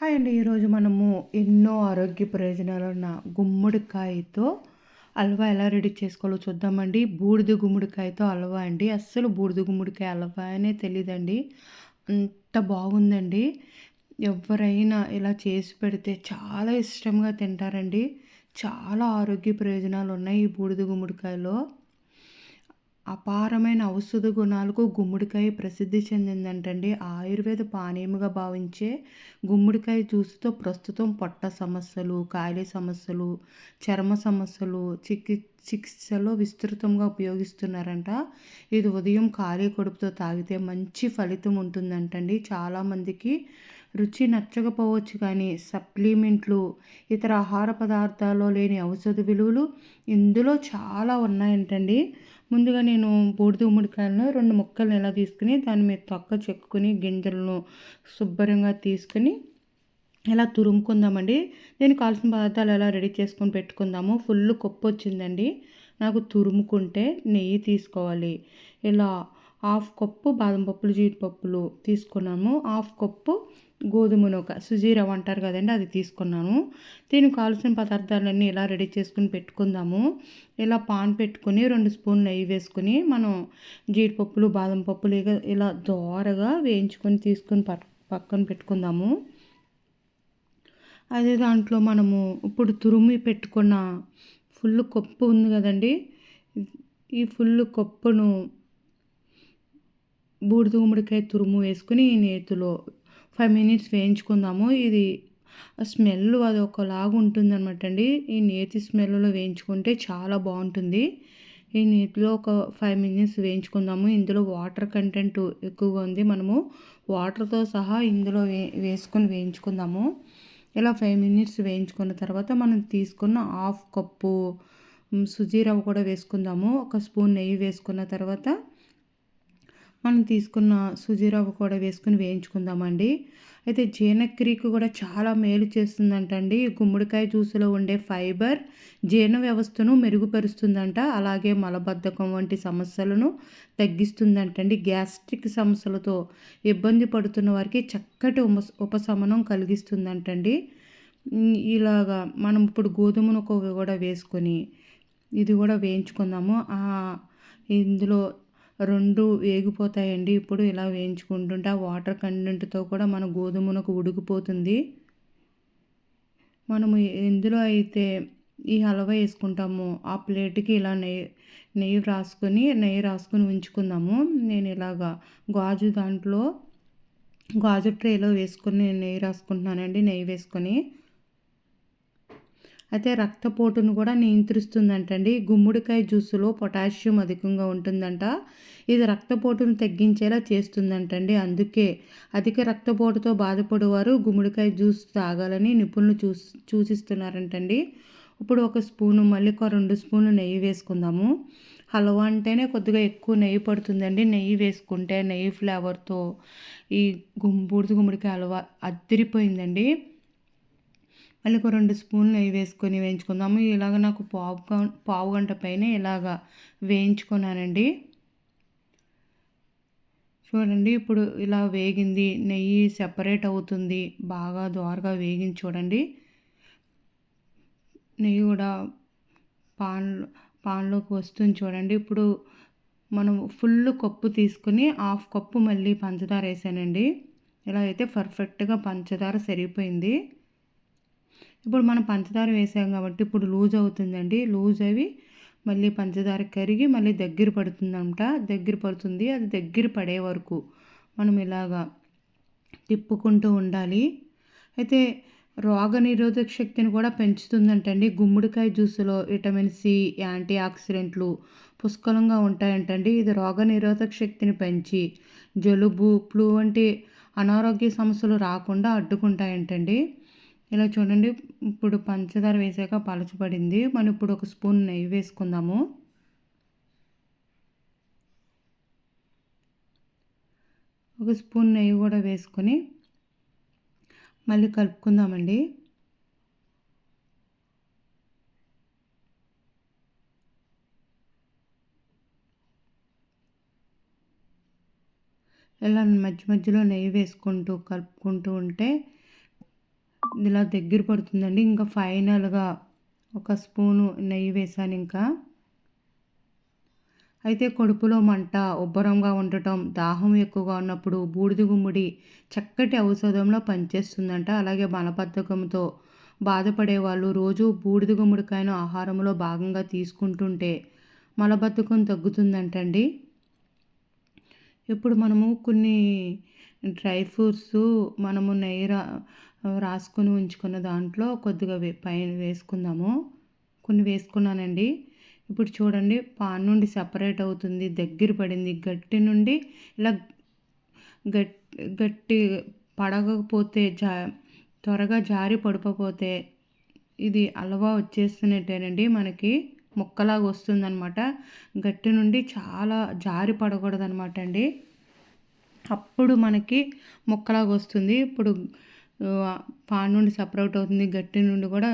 Hi అండి. ఈరోజు మనము ఎన్నో ఆరోగ్య ప్రయోజనాలు ఉన్న గుమ్మడికాయతో హల్వా ఎలా రెడీ చేసుకోవాలో చూద్దామండి. బూడిద గుమ్మడికాయతో హల్వా అండి. అస్సలు బూడిద గుమ్మడికాయ హల్వా అనే తెలియదండి అంత బాగుందండి. ఎవరైనా ఇలా చేసి పెడితే చాలా ఇష్టంగా తింటారండి. చాలా ఆరోగ్య ప్రయోజనాలు ఉన్నాయి ఈ బూడిద గుమ్మడికాయలో. అపారమైన ఔషధ గుణాలకు గుమ్మడికాయ ప్రసిద్ధి చెందిందంటండి. ఆయుర్వేద పానీయముగా భావించే గుమ్మడికాయ జ్యూస్తో ప్రస్తుతం పొట్ట సమస్యలు కాయల సమస్యలు చర్మ సమస్యలు చికి చికిత్సలో విస్తృతంగా ఉపయోగిస్తున్నారంట. ఇది ఉదయం ఖాళీ కడుపుతో తాగితే మంచి ఫలితం ఉంటుందంటండి. చాలామందికి రుచి నచ్చకపోవచ్చు కానీ సప్లిమెంట్లు ఇతర ఆహార పదార్థాల్లో లేని ఔషధ విలువలు ఇందులో చాలా ఉన్నాయంటండి. ముందుగా నేను బూడిద ఉమ్మడికాయలను రెండు ముక్కలను ఎలా తీసుకుని దాని మీద తొక్క చెక్కుని గింజలను శుభ్రంగా తీసుకుని ఎలా తురుముకుందామండి. నేను కావాల్సిన పదార్థాలు ఎలా రెడీ చేసుకొని పెట్టుకుందాము ఫుల్ కొప్పు వచ్చిందండి నాకు తురుముకుంటే నెయ్యి తీసుకోవాలి. ఇలా హాఫ్ కప్పు బాదం పప్పులు జీడిపప్పులు తీసుకున్నాము. హాఫ్ కప్పు గోధుమ నూక సుజీ అంటారు కదండి అది తీసుకున్నాను దీనికి కావాల్సిన పదార్థాలన్నీ ఇలా రెడీ చేసుకుని పెట్టుకుందాము. ఇలా పాన్ పెట్టుకొని రెండు స్పూన్లు నెయ్యి వేసుకుని మనం జీడిపప్పులు బాదం పప్పులు ఇలా దోరగా వేయించుకొని తీసుకొని పక్కన పెట్టుకుందాము. అదే దాంట్లో మనము ఇప్పుడు తురుమి పెట్టుకున్న ఫుల్ కప్పు ఉంది కదండి ఈ ఫుల్ కప్పును బూడిద గుమ్మడికాయ తురుము వేసుకుని నేతిలో ఫైవ్ మినిట్స్ వేయించుకుందాము. ఇది స్మెల్ అది ఒకలాగా ఉంటుంది అనమాట అండి. ఈ నేతి స్మెల్లో వేయించుకుంటే చాలా బాగుంటుంది. ఈ నేతిలో ఒక ఫైవ్ మినిట్స్ వేయించుకుందాము. ఇందులో వాటర్ కంటెంట్ ఎక్కువగా ఉంది. మనము వాటర్తో సహా ఇందులో వే వేసుకొని వేయించుకుందాము. ఇలా ఫైవ్ మినిట్స్ వేయించుకున్న తర్వాత మనం తీసుకున్న హాఫ్ కప్పు సుజీ రవ్వ కూడా వేసుకుందాము. ఒక స్పూన్ నెయ్యి వేసుకున్న తర్వాత మనం తీసుకున్న సుజీ కూడా వేసుకుని వేయించుకుందామండి. అయితే జీర్ణక్రియకు కూడా చాలా మేలు చేస్తుందంటండి. గుమ్మడికాయ జ్యూస్లో ఉండే ఫైబర్ జీర్ణ వ్యవస్థను మెరుగుపరుస్తుందంట. అలాగే మలబద్ధకం వంటి సమస్యలను తగ్గిస్తుందంటండి. గ్యాస్ట్రిక్ సమస్యలతో ఇబ్బంది పడుతున్న వారికి చక్కటి ఉపశమనం కలిగిస్తుందంటండి. ఇలాగా మనం ఇప్పుడు గోధుమను కూడా వేసుకొని ఇది కూడా వేయించుకుందాము. ఇందులో రెండు వేగిపోతాయండి. ఇప్పుడు ఇలా వేయించుకుంటుంటే ఆ వాటర్ కంటెంట్తో కూడా మన గోధుమనకు ఉడికిపోతుంది. మనము ఎందులో అయితే ఈ హల్వా వేసుకుంటామో. ఆ ప్లేట్కి ఇలా నెయ్యి నెయ్యి రాసుకొని నెయ్యి రాసుకొని ఉంచుకుందాము. నేను ఇలాగా గాజు దాంట్లో గాజు ట్రేలో వేసుకొని నెయ్యి రాసుకుంటున్నానండి. నెయ్యి వేసుకొని అయితే రక్తపోటును కూడా నియంత్రిస్తుందంటండి. గుమ్మడికాయ జ్యూస్లో పొటాషియం అధికంగా ఉంటుందంట. ఇది రక్తపోటును తగ్గించేలా చేస్తుందంటండి. అందుకే అధిక రక్తపోటుతో బాధపడేవారు గుమ్మడికాయ జ్యూస్ తాగాలని నిపుణులు చూ సూచిస్తున్నారంటండి. ఇప్పుడు ఒక స్పూను మళ్ళీ ఒక రెండు స్పూన్లు నెయ్యి వేసుకుందాము. హల్వా అంటేనే కొద్దిగా ఎక్కువ నెయ్యి పడుతుందండి. నెయ్యి వేసుకుంటే నెయ్యి ఫ్లేవర్తో ఈ గుంబూడిది గుమ్మడికాయ హల్వా అద్దరిపోయిందండి మళ్ళీ ఒక రెండు స్పూన్లు నెయ్యి వేసుకొని వేయించుకుందాము ఇలాగ నాకు పావు పావు గంట పైన ఇలాగ వేయించుకున్నానండి. చూడండి ఇప్పుడు ఇలా వేగింది నెయ్యి సెపరేట్ అవుతుంది బాగా దోరగా వేగింది చూడండి. నెయ్యి కూడా పాన్ పాన్లోకి వస్తుంది చూడండి. ఇప్పుడు మనం ఫుల్ కప్పు తీసుకుని హాఫ్ కప్పు మళ్ళీ పంచదార వేసానండి. ఇలా అయితే పర్ఫెక్ట్గా పంచదార సరిపోయింది. ఇప్పుడు మనం పంచదార వేసాం కాబట్టి ఇప్పుడు లూజ్ అవుతుందండి. లూజ్ అవి మళ్ళీ పంచదార కరిగి మళ్ళీ దగ్గర పడుతుందంట. దగ్గర పడుతుంది. అది దగ్గర పడే వరకు మనం ఇలాగా తిప్పుకుంటూ ఉండాలి. అయితే రోగ నిరోధక శక్తిని కూడా పెంచుతుందంటండి. గుమ్మడికాయ జ్యూస్లో విటమిన్ సి యాంటీ ఆక్సిడెంట్లు పుష్కలంగా ఉంటాయంటండి. ఇది రోగ నిరోధక శక్తిని పెంచి జలుబు ఫ్లూ వంటి అనారోగ్య సమస్యలు రాకుండా అడ్డుకుంటాయంటండి. ఇలా చూడండి ఇప్పుడు పంచదార వేసాక పలచబడింది మనం ఇప్పుడు ఒక స్పూన్ నెయ్యి వేసుకుందాము. ఒక స్పూన్ నెయ్యి కూడా వేసుకొని మళ్ళీ కలుపుకుందామండి. ఇలా మధ్య మధ్యలో నెయ్యి వేసుకుంటూ కలుపుకుంటూ ఉంటే ఇలా దగ్గర పడుతుందండి. ఇంకా ఫైనల్గా ఒక స్పూను నెయ్యి వేసాను ఇంకా. అయితే కడుపులో మంట ఉబ్బరంగా ఉండటం దాహం ఎక్కువగా ఉన్నప్పుడు బూడిద గుమ్మడి చక్కటి ఔషధంలో పనిచేస్తుందంట. అలాగే బలబద్ధకంతో బాధపడే వాళ్ళు రోజు బూడిద గుమ్మడికాయను ఆహారంలో భాగంగా తీసుకుంటుంటే మలబద్ధకం తగ్గుతుందంటండి. ఇప్పుడు మనము కొన్ని డ్రై ఫ్రూట్స్ మనము నెయ్యి రాసుకొని ఉంచుకున్న దాంట్లో కొద్దిగా పైన వేసుకుందాము. కొన్ని వేసుకున్నానండి. ఇప్పుడు చూడండి పాన్ నుండి సపరేట్ అవుతుంది దగ్గర పడింది. గట్టి నుండి ఇలా గట్టి గట్టి పడకపోతే జా త్వరగా జారి పడిపోతే ఇది అలవా వచ్చేస్తున్నట్టేనండి మనకి. ముక్కలాగా వస్తుందన్నమాట. గట్టి నుండి చాలా జారి పడకూడదు అనమాట అండి. అప్పుడు మనకి ముక్కలాగా వస్తుంది. ఇప్పుడు పాన్ నుండి సపరేట్ అవుతుంది. గట్టి నుండి కూడా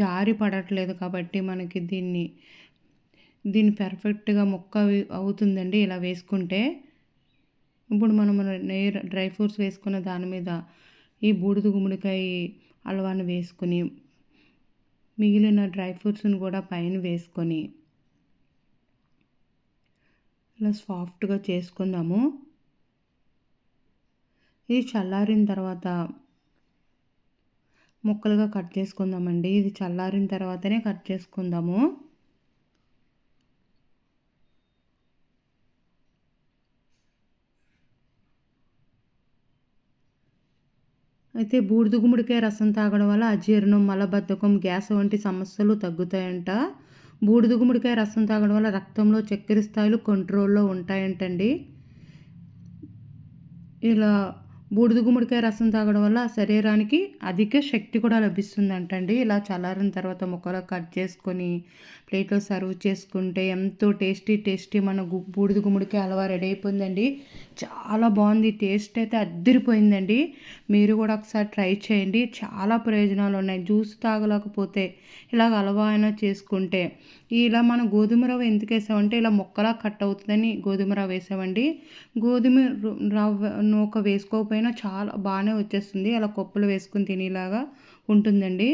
జారి పడట్లేదు కాబట్టి మనకి దీన్ని దీన్ని పర్ఫెక్ట్గా ముక్క అవుతుందండి ఇలా వేసుకుంటే. ఇప్పుడు మనం నెయ్యి డ్రై ఫ్రూట్స్ వేసుకున్న దాని మీద ఈ బూడిద గుమ్మడికాయ అలవాన్ని వేసుకొని మిగిలిన డ్రై ఫ్రూట్స్ని కూడా పైన వేసుకొని ఇలా సాఫ్ట్గా చేసుకుందాము. ఇది చల్లారిన తర్వాత ముక్కలుగా కట్ చేసుకుందామండి. ఇది చల్లారిన తర్వాతనే కట్ చేసుకుందాము. అయితే బూడిద గుమ్మడికాయ రసం తాగడం వల్ల అజీర్ణం మలబద్ధకం గ్యాస్ వంటి సమస్యలు తగ్గుతాయంట. బూడిద గుమ్మడికాయ రసం తాగడం వల్ల రక్తంలో చక్కెర స్థాయిలు కంట్రోల్లో ఉంటాయంటండి. ఇలా బూడిద గుమ్మడికాయ రసం తాగడం వల్ల శరీరానికి అధిక శక్తి కూడా లభిస్తుంది అంటండి ఇలా చల్లారిన తర్వాత ముక్కలు కట్ చేసుకొని ప్లేట్లో సర్వ్ చేసుకుంటే ఎంతో టేస్టీ టేస్టీ మన బూడిద గుమ్మడికాయ హల్వా రెడీ అయిపోయిందండి. చాలా బాగుంది. టేస్ట్ అయితే అద్దరిపోయిందండి. మీరు కూడా ఒకసారి ట్రై చేయండి. చాలా ప్రయోజనాలు ఉన్నాయి. జ్యూస్ తాగలేకపోతే ఇలాగ హల్వా చేసుకుంటే. ఇలా మనం గోధుమ రవ్వ ఎందుకు వేసామంటే ఇలా మొక్కలా కట్ అవుతుందని గోధుమ రవ్వ వేసామండి. గోధుమ రవ్వ నూక వేసుకోకపోయినా చాలా బాగానే వచ్చేస్తుంది. అలా కొప్పులు వేసుకుని తినేలాగా ఉంటుందండి.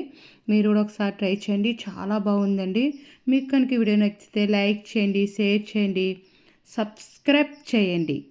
మీరు కూడా ఒకసారి ట్రై చేయండి. చాలా బాగుందండి. మీకు కనుక వీడియో నచ్చితే లైక్ చేయండి షేర్ చేయండి సబ్స్క్రైబ్ చేయండి.